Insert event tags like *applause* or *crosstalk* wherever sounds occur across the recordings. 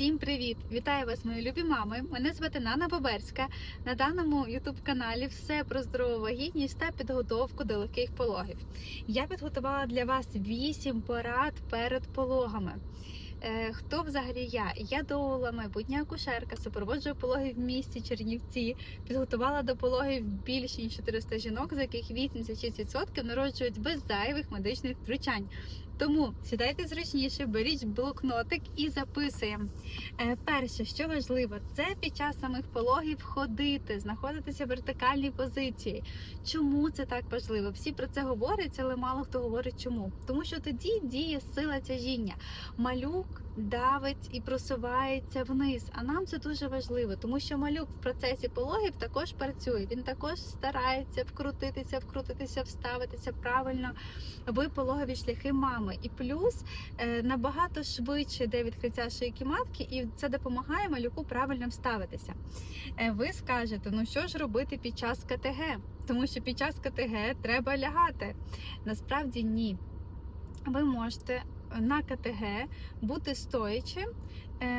Всім привіт! Вітаю вас, мої любі мами! Мене звати Нана Боберська. На даному youtube каналі все про здорову вагітність та підготовку до легких пологів. Я підготувала для вас 8 порад перед пологами. Е, Хто взагалі я? Я доула, майбутня акушерка, супроводжую пологи в місті Чернівці. Підготувала до пологів більше ніж 400 жінок, з яких 86% народжують без зайвих медичних втручань. Тому сідайте зручніше, беріть блокнотик і записуємо. Е, Перше, що важливо, це під час самих пологів ходити, знаходитися в вертикальній позиції. Чому це так важливо? Всі про це говорять, але мало хто говорить чому. Тому що тоді діє сила тяжіння. Малюк давить і просувається вниз. А нам це дуже важливо, тому що малюк в процесі пологів також працює. Він також старається вкрутитися, вкрутитися, вставитися правильно в пологові шляхи мами. І плюс е, набагато швидше йде відкриття шийки матки, і це допомагає малюку правильно вставитися. Е, Ви скажете, ну що ж робити під час КТГ? Тому що під час КТГ треба лягати. Насправді ні. Ви можете на КТГ бути стоячи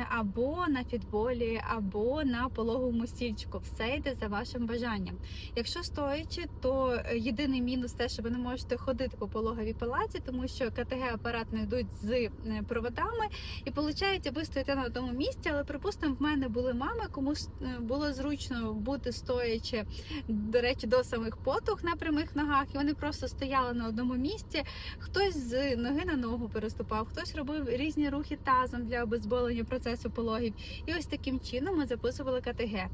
або на фітболі, або на пологовому стільчику. Все йде за вашим бажанням. Якщо стоячи, то е, єдиний мінус те, що ви не можете ходити по пологовій палаці, тому що КТГ апарат не йдуть з е, проводами, і виходить, ви стоїте на одному місці, але припустимо, в мене були мами, кому е, було зручно бути стоячи, до речі, до самих потух на прямих ногах, і вони просто стояли на одному місці. Хтось з ноги на ногу переступав, хтось робив різні рухи тазом для обезболення процесу пологів. І ось таким чином ми записували КТГ.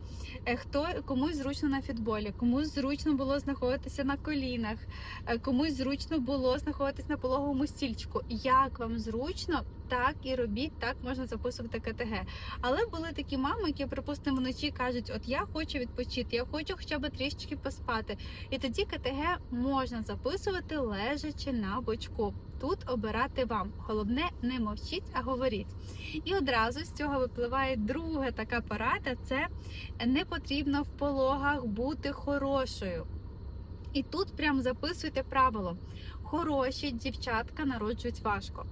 Е, Хто комусь зручно на фітболі, комусь зручно було знаходитися на колінах, е, комусь зручно було знаходитися на пологовому стільчику. Як вам зручно, так і робіть, так можна записувати КТГ. Але були такі мами, які, припустимо, вночі кажуть: от я хочу відпочити, я хочу хоча б трішечки поспати. І тоді КТГ можна записувати лежачи на бочку. Тут обирати вам. Головне, не мовчіть, а говоріть. І одразу з цього випливає друга така порада: це не потрібно в пологах бути хорошою. І тут прям записуйте правило. Хороші дівчатка народжують важко.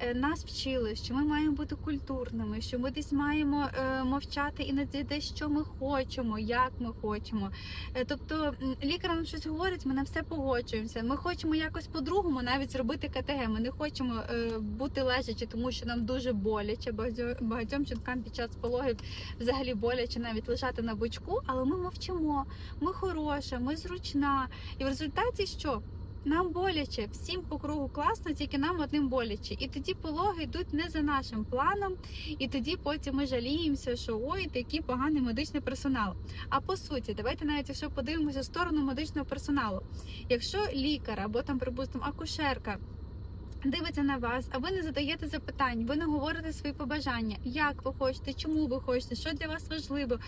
Е, Нас вчили, що ми маємо бути культурними, що ми десь маємо е, мовчати і те, що ми хочемо, як ми хочемо. Е, Тобто лікар нам щось говорить, ми на все погоджуємося. Ми хочемо якось по-другому навіть зробити КТГ. Ми не хочемо бути лежачи, тому що нам дуже боляче. Багатьо- Багатьом жінкам під час пологів взагалі боляче навіть лежати на бочку, але ми мовчимо. Ми хороша, ми зручна. І в результаті що? Нам боляче, всім по кругу класно, тільки нам одним боляче. І тоді пологи йдуть не за нашим планом, і тоді потім ми жаліємося, що ой, такий поганий медичний персонал. А по суті, давайте навіть якщо подивимося в сторону медичного персоналу. Якщо лікар або там, припустимо, акушерка. Дивиться на вас, а ви не задаєте запитань, ви не говорите свої побажання, як ви хочете, чому ви хочете, що для вас важливо.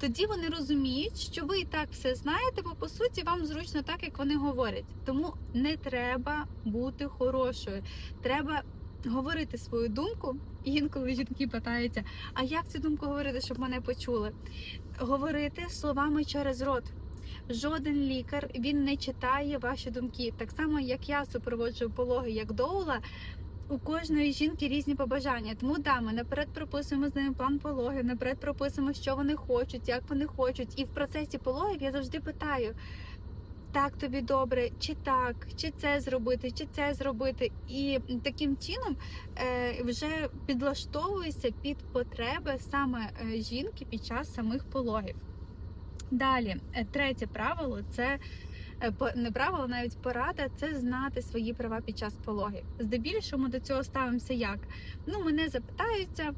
Тоді вони розуміють, що ви і так все знаєте, бо по суті вам зручно так, як вони говорять. Тому не треба бути хорошою. Треба говорити свою думку. Інколи жінки питаються, а як цю думку говорити, щоб мене почули? Говорити словами через рот. Жоден лікар він не читає ваші думки. Так само, як я супроводжую пологи як доула. У кожної жінки різні побажання. Тому да, ми наперед прописуємо з ними план пологів, наперед прописуємо, що вони хочуть, як вони хочуть. І в процесі пологів я завжди питаю: так тобі добре, чи так, чи це зробити, чи це зробити. І таким чином е, вже підлаштовуюся під потреби саме е, жінки під час самих пологів. Далі, е, третє правило це е, не правило, навіть порада це знати свої права під час пологів. Здебільшого ми до цього ставимося як? Ну, мене запитаються,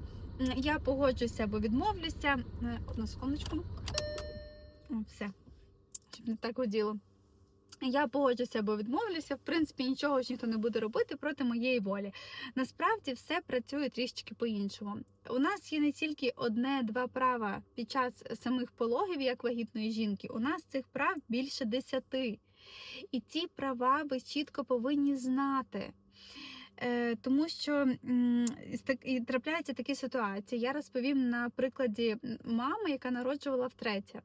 я погоджуся або відмовлюся. Е, Одну секундочку. Все. Щоб не так діло. Я погоджуся або відмовлюся. В принципі, нічого ж ніхто не буде робити проти моєї волі. Насправді все працює трішечки по-іншому. У нас є не тільки одне-два права під час самих пологів, як вагітної жінки. У нас цих прав більше десяти. І ці права ви чітко повинні знати. Е, тому що і трапляються такі ситуації. Я розповім на прикладі мами, яка народжувала втретє.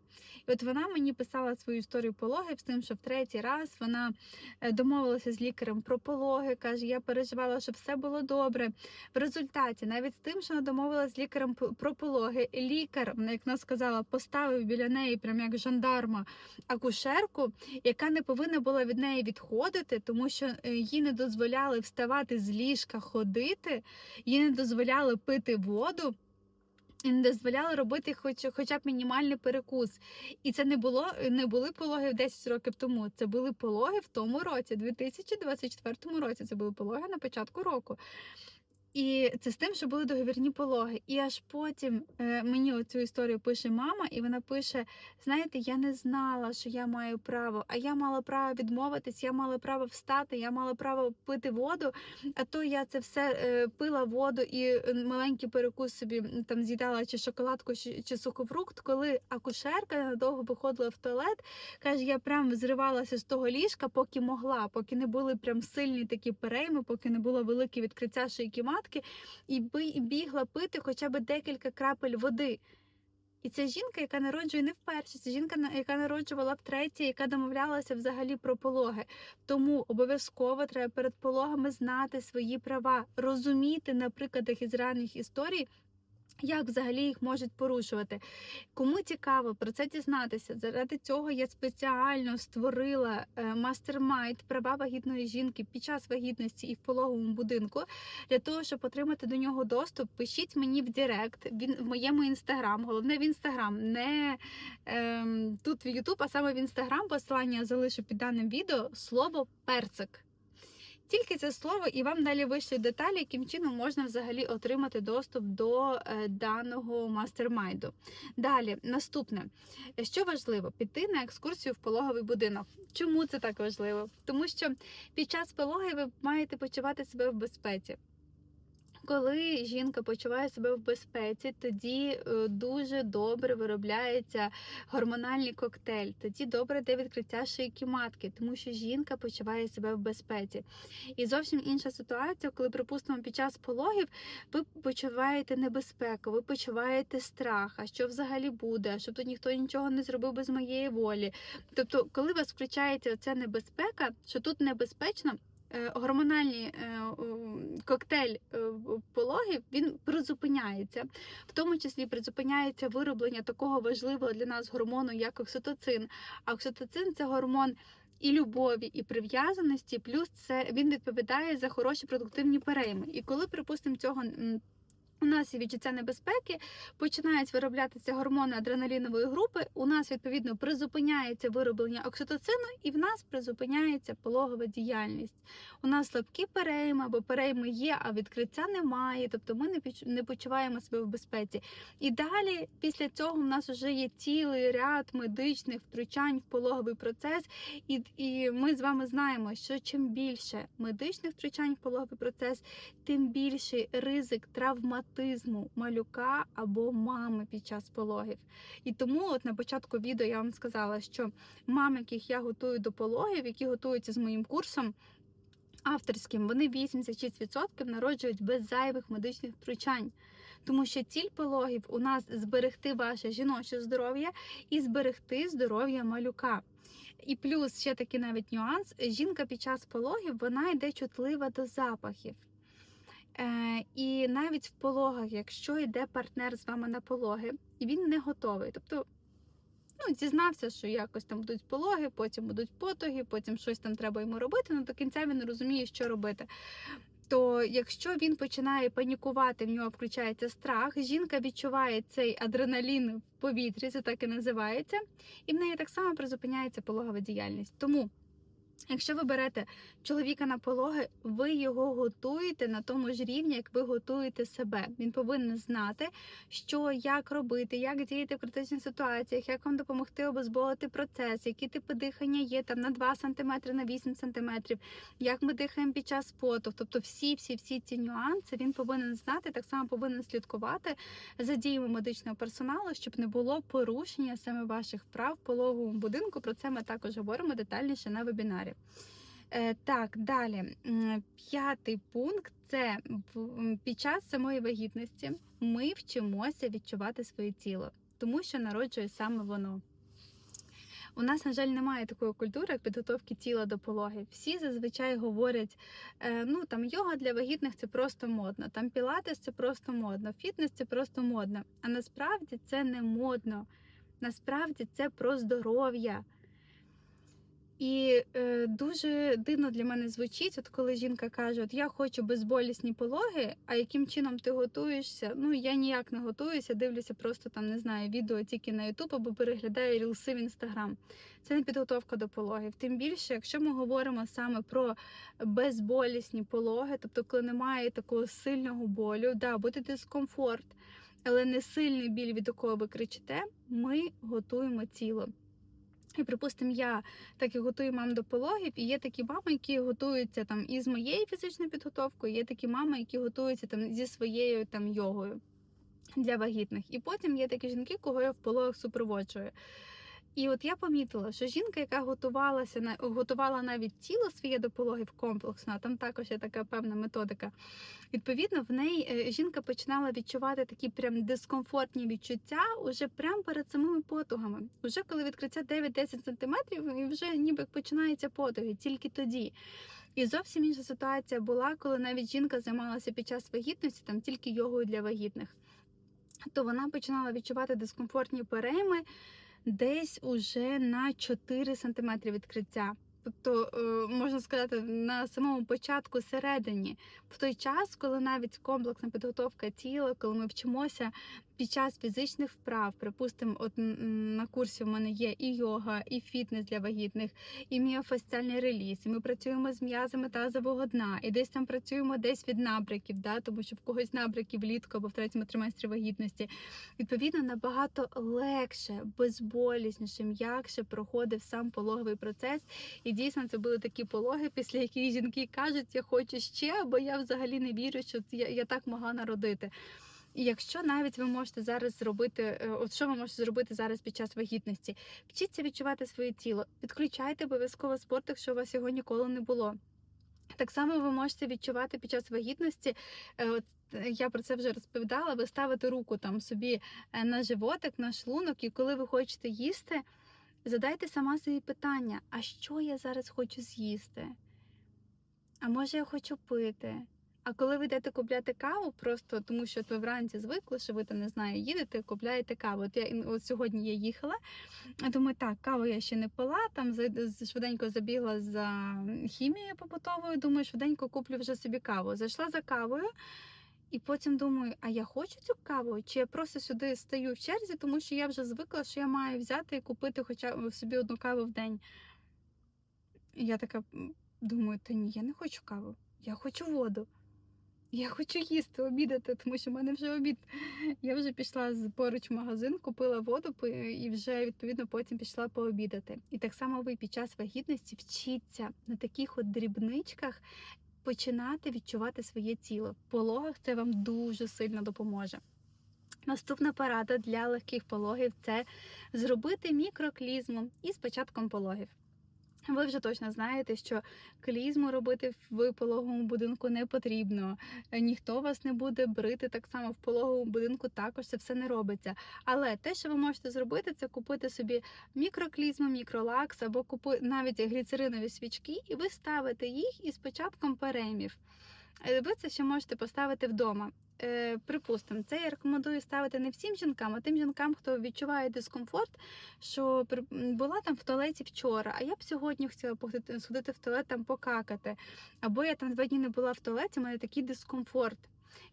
І от вона мені писала свою історію пологів з тим, що в третій раз вона е, домовилася з лікарем про пологи. каже, я переживала, щоб все було добре. В результаті, навіть з тим, що вона домовилася з лікарем про пологи, лікар, як вона сказала, поставив біля неї, прям як жандарма, акушерку, яка не повинна була від неї відходити, тому що е, їй не дозволяли вставати з ліжка, ходити, їй не дозволяли пити воду. І не дозволяли робити хоч, хоча б мінімальний перекус. І це не було не були пологи 10 років тому. Це були пологи в тому році, 2024 році. Це були пологи на початку року. І це з тим, що були договірні пологи. І аж потім е, мені оцю історію пише мама, і вона пише: знаєте, я не знала, що я маю право, а я мала право відмовитись, я мала право встати, я мала право пити воду. А то я це все е, пила воду і е, маленький перекус собі там з'їдала чи шоколадку, чи, сухофрукт. Коли акушерка надовго виходила в туалет, каже, я прям зривалася з того ліжка, поки могла, поки не були прям сильні такі перейми, поки не було велике відкриття шийки матки, і і бігла пити хоча б декілька крапель води. І це жінка, яка народжує не вперше, це жінка, яка народжувала втретє, яка домовлялася взагалі про пологи. Тому обов'язково треба перед пологами знати свої права, розуміти на прикладах із ранніх історій. Як взагалі їх можуть порушувати? Кому цікаво про це дізнатися? Заради цього я спеціально створила е, мастер-майнд права вагітної жінки під час вагітності і в пологовому будинку. Для того, щоб отримати до нього доступ, пишіть мені в Директ, він в моєму інстаграм. Головне в інстаграм, не ем, тут в Ютуб, а саме в інстаграм. Посилання залишу під даним відео слово перцик. Тільки це слово, і вам далі вийшли деталі, яким чином можна взагалі отримати доступ до е, даного мастермайду. Далі, наступне, що важливо, піти на екскурсію в пологовий будинок. Чому це так важливо? Тому що під час пологи ви маєте почувати себе в безпеці. Коли жінка почуває себе в безпеці, тоді е, дуже добре виробляється гормональний коктейль. Тоді добре йде відкриття шийки матки, тому що жінка почуває себе в безпеці. І зовсім інша ситуація, коли, припустимо, під час пологів ви почуваєте небезпеку, ви почуваєте страх, а що взагалі буде, щоб тут ніхто нічого не зробив без моєї волі. Тобто, коли вас включається ця небезпека, що тут небезпечно. Е, Гормональний е, коктейль е, пологів він призупиняється, в тому числі призупиняється вироблення такого важливого для нас гормону, як окситоцин. А окситоцин це гормон і любові, і прив'язаності, плюс це він відповідає за хороші продуктивні перейми. І коли, припустимо, цього у нас є відчуття небезпеки, починають вироблятися гормони адреналінової групи. У нас відповідно призупиняється вироблення окситоцину, і в нас призупиняється пологова діяльність. У нас слабкі перейми або перейми є, а відкриття немає. Тобто ми не почуваємо себе в безпеці. І далі, після цього, в нас вже є цілий ряд медичних втручань в пологовий процес. І, і ми з вами знаємо, що чим більше медичних втручань в пологовий процес, тим більший ризик травматизму малюка або мами під час пологів. І тому, от на початку відео я вам сказала, що мам, яких я готую до пологів, які готуються з моїм курсом. Авторським вони 86% народжують без зайвих медичних втручань, тому що ціль пологів у нас зберегти ваше жіноче здоров'я і зберегти здоров'я малюка. І плюс ще такий навіть нюанс: жінка під час пологів вона йде чутлива до запахів. Е, і навіть в пологах, якщо йде партнер з вами на пологи, і він не готовий, тобто ну, зізнався, що якось там будуть пологи, потім будуть потоги, потім щось там треба йому робити, ну до кінця він не розуміє, що робити. То якщо він починає панікувати, в нього включається страх, жінка відчуває цей адреналін в повітрі, це так і називається, і в неї так само призупиняється пологова діяльність. Тому Якщо ви берете чоловіка на пологи, ви його готуєте на тому ж рівні, як ви готуєте себе. Він повинен знати, що як робити, як діяти в критичних ситуаціях, як вам допомогти обезболити процес, які типи дихання є там на 2 см, на 8 см, як ми дихаємо під час поту. Тобто всі, всі, всі ці нюанси він повинен знати, так само повинен слідкувати за діями медичного персоналу, щоб не було порушення саме ваших прав в пологовому будинку. Про це ми також говоримо детальніше на вебінарі. Е, так, далі. П'ятий пункт це під час самої вагітності ми вчимося відчувати своє тіло, тому що народжує саме воно. У нас, на жаль, немає такої культури, як підготовки тіла до пологи. Всі зазвичай говорять: е, ну там йога для вагітних це просто модно, там пілатес це просто модно, фітнес це просто модно. А насправді це не модно. Насправді це про здоров'я. І е, дуже дивно для мене звучить, от коли жінка каже: От я хочу безболісні пологи, а яким чином ти готуєшся? Ну я ніяк не готуюся, дивлюся просто там, не знаю, відео тільки на Ютуб або переглядаю рілси в Інстаграм. Це не підготовка до пологів. Тим більше, якщо ми говоримо саме про безболісні пологи, тобто, коли немає такого сильного болю, да, буде дискомфорт, але не сильний біль, від якого ви кричите, ми готуємо тіло. І, припустимо, я так і готую мам до пологів, і є такі мами, які готуються там із моєю фізичною підготовкою, є такі мами, які готуються там зі своєю там йогою для вагітних. І потім є такі жінки, кого я в пологах супроводжую. І от я помітила, що жінка, яка готувалася готувала навіть тіло своє до пологів комплексно, а там також є така певна методика. Відповідно, в неї е, жінка починала відчувати такі прям дискомфортні відчуття уже прямо перед самими потугами. Уже коли відкриття 9-10 сантиметрів, і вже ніби починаються потуги, тільки тоді. І зовсім інша ситуація була, коли навіть жінка займалася під час вагітності там тільки йогою для вагітних. То вона починала відчувати дискомфортні перейми десь уже на 4 см відкриття. Тобто, е, можна сказати, на самому початку середині, в той час, коли навіть комплексна підготовка тіла, коли ми вчимося під час фізичних вправ, припустимо, от на курсі в мене є і йога, і фітнес для вагітних, і міофасціальний реліз, і ми працюємо з м'язами тазового дна, і десь там працюємо десь від набряків, да, тому що в когось набряки влітку або в третьому триместрі вагітності. Відповідно, набагато легше, безболісніше, м'якше проходив сам пологовий процес. І дійсно це були такі пологи, після яких жінки кажуть, я хочу ще, бо я взагалі не вірю, що я, я так могла народити. І якщо навіть ви можете зараз зробити, е, от що ви можете зробити зараз під час вагітності, вчіться відчувати своє тіло, підключайте обов'язково спорт, якщо у вас його ніколи не було. Так само ви можете відчувати під час вагітності. е, От е, я про це вже розповідала. Ви ставите руку там собі на животик, на шлунок, і коли ви хочете їсти, задайте сама собі питання: а що я зараз хочу з'їсти? А може я хочу пити? А коли ви йдете купляти каву, просто тому що ви вранці звикли, що ви там не знаю, їдете, купляєте каву. От я от сьогодні я їхала. Думаю, так, каву я ще не пила, там швиденько забігла за хімією побутовою. Думаю, швиденько куплю вже собі каву. Зайшла за кавою. І потім думаю, а я хочу цю каву? Чи я просто сюди стою в черзі, тому що я вже звикла, що я маю взяти і купити хоча б собі одну каву в день. І я така думаю, та ні, я не хочу каву, я хочу воду. Я хочу їсти, обідати, тому що в мене вже обід. Я вже пішла з поруч в магазин, купила воду і вже відповідно потім пішла пообідати. І так само ви під час вагітності вчіться на таких от дрібничках починати відчувати своє тіло. В пологах це вам дуже сильно допоможе. Наступна порада для легких пологів це зробити мікроклізму із початком пологів. Ви вже точно знаєте, що клізму робити в пологовому будинку не потрібно. Ніхто вас не буде брити так само в пологовому будинку. Також це все не робиться. Але те, що ви можете зробити, це купити собі мікроклізму, мікролакс або купи навіть гліцеринові свічки, і ви ставите їх із початком переймів. Ви це ще можете поставити вдома. Е, припустимо, це я рекомендую ставити не всім жінкам, а тим жінкам, хто відчуває дискомфорт, що була там в туалеті вчора, а я б сьогодні хотіла сходити в туалет там покакати. Або я там два дні не була в туалеті, у мене такий дискомфорт.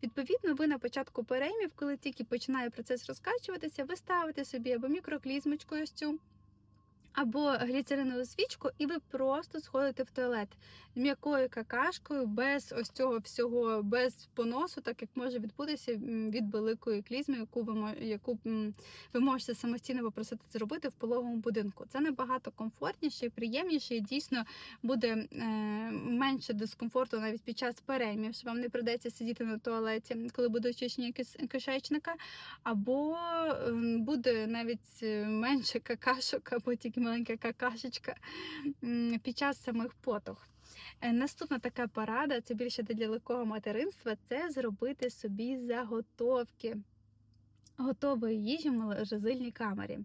Відповідно, ви на початку переймів, коли тільки починає процес розкачуватися, ви ставите собі або мікроклізмочку ось цю, або гліцеринову свічку, і ви просто сходите в туалет з м'якою какашкою, без ось цього всього, без поносу, так як може відбутися від великої клізми, яку ви яку ви можете самостійно попросити зробити в пологовому будинку. Це набагато комфортніше і приємніше, і дійсно буде е, менше дискомфорту навіть під час переймів, що вам не придеться сидіти на туалеті, коли буде очищення кишечника, або буде навіть е, менше какашок, або тільки маленька какашечка під час самих потуг. Е, Наступна така порада, це більше для легкого материнства, це зробити собі заготовки. Готової їжі в морозильній камері.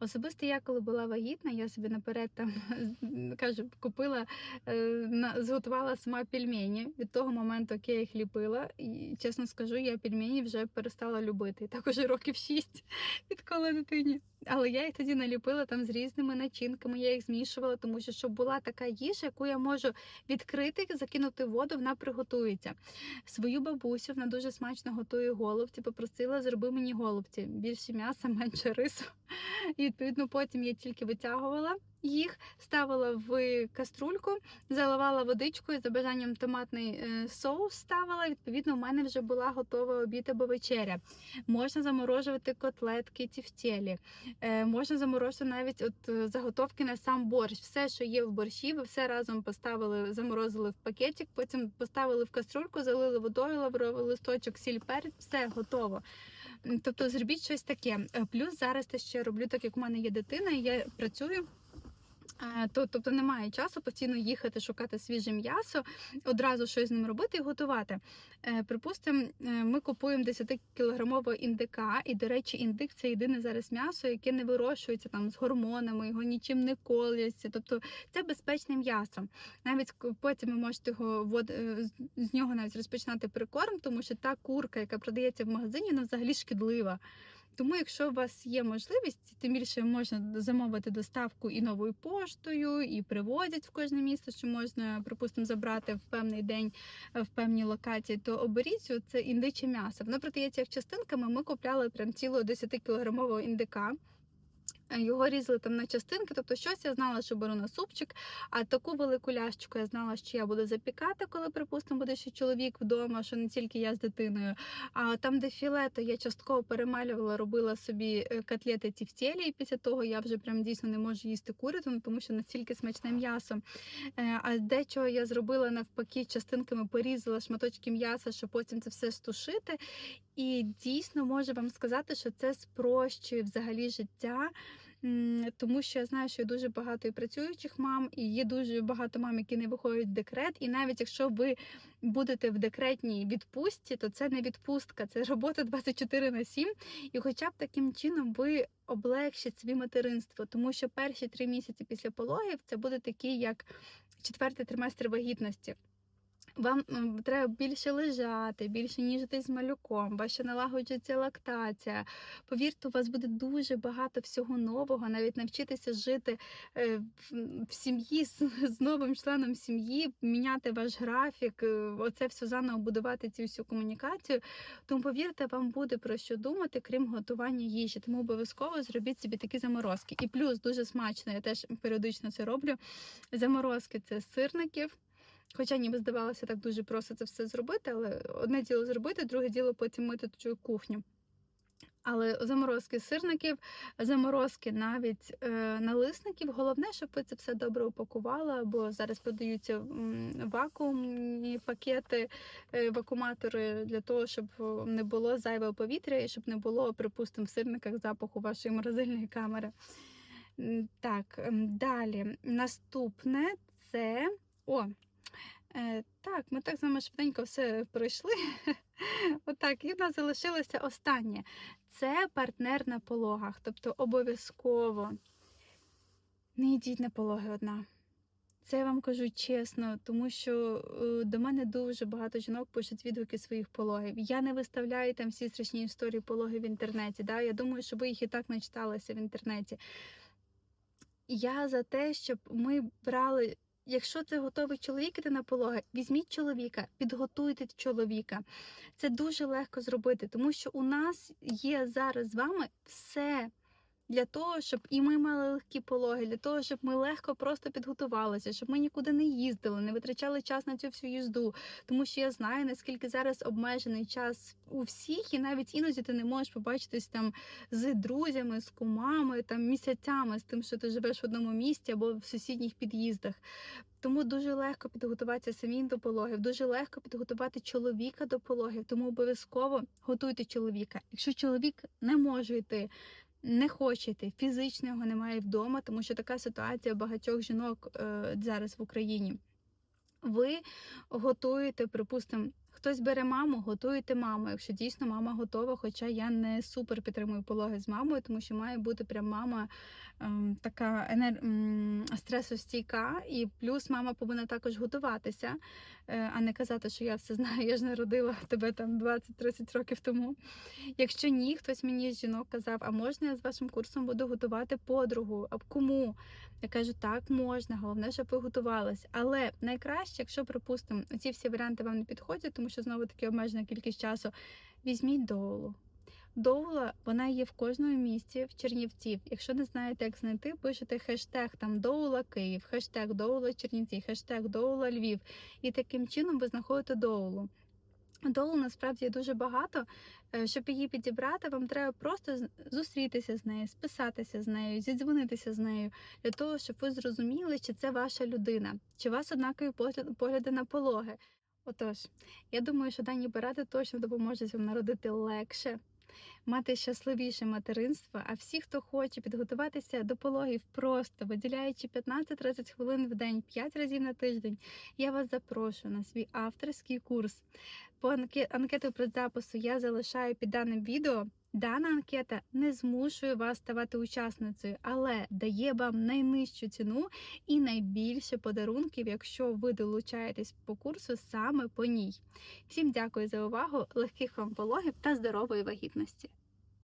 Особисто я, коли була вагітна, я собі наперед там *laughs* кажу, купила, е, зготувала сама пельмені. Від того моменту, як я їх ліпила, і чесно скажу, я пельмені вже перестала любити. І так уже років шість *laughs* відколи дитині. Але я їх тоді наліпила там з різними начинками, я їх змішувала, тому що щоб була така їжа, яку я можу відкрити, закинути воду, вона приготується. Свою бабусю вона дуже смачно готує голубці. Попросила, зроби мені голубці. Більше м'яса, *laughs* менше рису. *laughs* І відповідно потім я тільки витягувала їх, ставила в каструльку, заливала водичкою, за бажанням томатний е, соус ставила. Відповідно, в мене вже була готова обід або вечеря. Можна заморожувати котлетки тівтєлі. Е, можна заморозити навіть от е, заготовки на сам борщ. Все, що є в борщі, ви все разом поставили, заморозили в пакетик, потім поставили в каструльку, залили водою, лавровий листочок, сіль перець, все готово. Тобто зробіть щось таке. Е, Плюс зараз те, що я роблю, так як у мене є дитина, і я працюю. Е, То, тобто немає часу постійно їхати шукати свіже м'ясо, одразу щось з ним робити і готувати. Е, Припустимо, е, ми купуємо 10-кілограмового індика, і, до речі, індик це єдине зараз м'ясо, яке не вирощується там з гормонами, його нічим не коляться. Тобто це безпечне м'ясо. Навіть потім ви можете його вод... з нього навіть розпочинати прикорм, тому що та курка, яка продається в магазині, вона взагалі шкідлива. Тому, якщо у вас є можливість, тим більше можна замовити доставку і новою поштою, і привозять в кожне місто, що можна, припустимо, забрати в певний день е, в певній локації, то оберіть це індиче м'ясо. Воно продається як частинками. Ми купляли прям цілого 10-кілограмового індика. Е, Його різали там на частинки, тобто щось я знала, що беру на супчик, а таку велику лящику я знала, що я буду запікати, коли, припустимо, буде ще чоловік вдома, що не тільки я з дитиною. А там, де філе, то я частково перемалювала, робила собі е, котлети ті в тілі, і після того я вже прям дійсно не можу їсти курятину, тому що настільки смачне м'ясо. Е, А дечого я зробила навпаки, частинками порізала шматочки м'яса, щоб потім це все стушити. І дійсно можу вам сказати, що це спрощує взагалі життя. Тому що я знаю, що є дуже багато і працюючих мам, і є дуже багато мам, які не виходять в декрет. І навіть якщо ви будете в декретній відпустці, то це не відпустка, це робота *laughs* 24 на 7. І хоча б таким чином ви облегчите собі материнство, тому що перші три місяці після пологів це буде такі, як четвертий триместр вагітності. Вам треба більше лежати, більше ніжитись з малюком, ваша налагоджується лактація. Повірте, у вас буде дуже багато всього нового, навіть навчитися жити е, в, сім'ї з, новим членом сім'ї, міняти ваш графік, е, оце все заново будувати цю всю комунікацію. Тому повірте, вам буде про що думати, крім готування їжі. Тому обов'язково зробіть собі такі заморозки. І плюс дуже смачно, я теж періодично це роблю. Заморозки це сирників. Хоча ніби здавалося так дуже просто це все зробити, але одне діло зробити, друге діло потім мити цю кухню. Але заморозки сирників, заморозки навіть е, налисників. Головне, щоб ви це все добре упакували, бо зараз продаються вакуумні пакети, е, вакууматори для того, щоб не було зайвого повітря і щоб не було, припустимо, в сирниках запаху вашої морозильної камери. Так, далі. Наступне це. О, так, ми так з вами швиденько все пройшли. *laughs* Отак, і в нас залишилося останнє. Це партнер на пологах. Тобто обов'язково не йдіть на пологи одна. Це я вам кажу чесно, тому що е, до мене дуже багато жінок пишуть відгуки своїх пологів. Я не виставляю там всі страшні історії пологів в інтернеті. Да? Я думаю, що ви їх і так начиталися в інтернеті. Я за те, щоб ми брали. Якщо це готовий чоловік іти на пологи, візьміть чоловіка, підготуйте чоловіка. Це дуже легко зробити, тому що у нас є зараз з вами все для того, щоб і ми мали легкі пологи, для того, щоб ми легко просто підготувалися, щоб ми нікуди не їздили, не витрачали час на цю всю їзду. Тому що я знаю, наскільки зараз обмежений час у всіх, і навіть іноді ти не можеш побачитись там з друзями, з кумами, там місяцями з тим, що ти живеш в одному місті або в сусідніх під'їздах. Тому дуже легко підготуватися самим до пологів, дуже легко підготувати чоловіка до пологів. Тому обов'язково готуйте чоловіка. Якщо чоловік не може йти, не хоче йти, фізично його немає вдома, тому що така ситуація багатьох жінок е, зараз в Україні. ви готуєте, припустимо, хтось бере маму, готуєте маму. Якщо дійсно мама готова, хоча я не супер підтримую пологи з мамою, тому що має бути прям мама ем, така енер... стресостійка, і плюс мама повинна також готуватися, а не казати, що я все знаю, я ж народила тебе там 20-30 років тому. Якщо ні, хтось мені з жінок казав, а можна я з вашим курсом буду готувати подругу? А кому? Я кажу, так можна, головне, щоб ви готувалися. Але найкраще, якщо, припустимо, ці всі варіанти вам не підходять, тому що знову таки обмежена кількість часу, візьміть доулу. Доула, вона є в кожному місті в Чернівців. Якщо не знаєте, як знайти, пишете хештег там Доула Київ, хештег Доула Чернівці, хештег Доула Львів. І таким чином ви знаходите доулу. Долу насправді дуже багато. Е, Щоб її підібрати, вам треба просто зустрітися з нею, списатися з нею, зідзвонитися з нею для того, щоб ви зрозуміли, чи це ваша людина, чи у вас однакові погляди на пологи. Отож, я думаю, що дані поради точно допоможуть вам народити легше, мати щасливіше материнство. А всі, хто хоче підготуватися до пологів просто виділяючи 15-30 хвилин в день, 5 разів на тиждень, я вас запрошую на свій авторський курс. По анке- анкету предзапису я залишаю під даним відео. Дана анкета не змушує вас ставати учасницею, але дає вам найнижчу ціну і найбільше подарунків, якщо ви долучаєтесь по курсу саме по ній. Всім дякую за увагу, легких вам пологів та здорової вагітності!